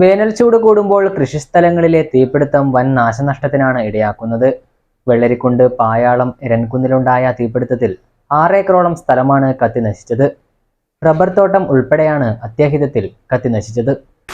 വേനൽ ചൂട് കൂടുമ്പോൾ കൃഷിസ്ഥലങ്ങളിലെ തീപിടുത്തം വൻ നാശനഷ്ടത്തിനാണ് ഇടയാക്കുന്നത്. വെള്ളരിക്കുണ്ട് പായാളം എരൻകുന്നിലുണ്ടായ തീപിടുത്തത്തിൽ ആറേക്കറോളം സ്ഥലമാണ് കത്തി നശിച്ചത് റബ്ബർ തോട്ടം ഉൾപ്പെടെയാണ് അത്യാഹിതത്തിൽ കത്തി നശിച്ചത്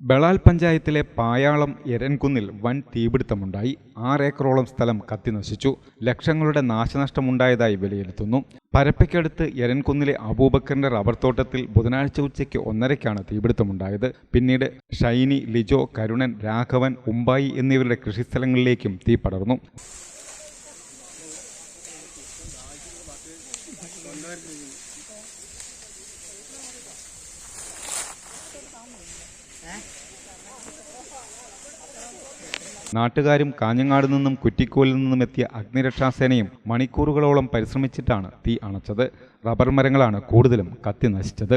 ബളാൽ പഞ്ചായത്തിലെ പായാളം എരൻകുന്നിൽ വൻ തീപിടുത്തമുണ്ടായി. ആറേക്കറോളം സ്ഥലം കത്തിനശിച്ചു ലക്ഷങ്ങളുടെ നാശനഷ്ടമുണ്ടായതായി വിലയിരുത്തുന്നു. പരപ്പയ്ക്കടുത്ത് എരൻകുന്നിലെ അബൂബക്കറിന്റെ റബ്ബർ തോട്ടത്തിൽ ബുധനാഴ്ച ഉച്ചയ്ക്ക് ഒന്നരയ്ക്കാണ് തീപിടുത്തമുണ്ടായത്. പിന്നീട് ഷൈനി ലിജോ കരുണൻ രാഘവൻ ഉമ്പായി എന്നിവരുടെ കൃഷിസ്ഥലങ്ങളിലേക്കും തീ പടർന്നു. നാട്ടുകാരും കാഞ്ഞങ്ങാട് നിന്നും കുറ്റിക്കോലിൽ നിന്നും എത്തിയ അഗ്നിരക്ഷാസേനയും മണിക്കൂറുകളോളം പരിശ്രമിച്ചിട്ടാണ് തീ അണച്ചത്. റബ്ബർ മരങ്ങളാണ് കൂടുതലും കത്തി നശിച്ചത്.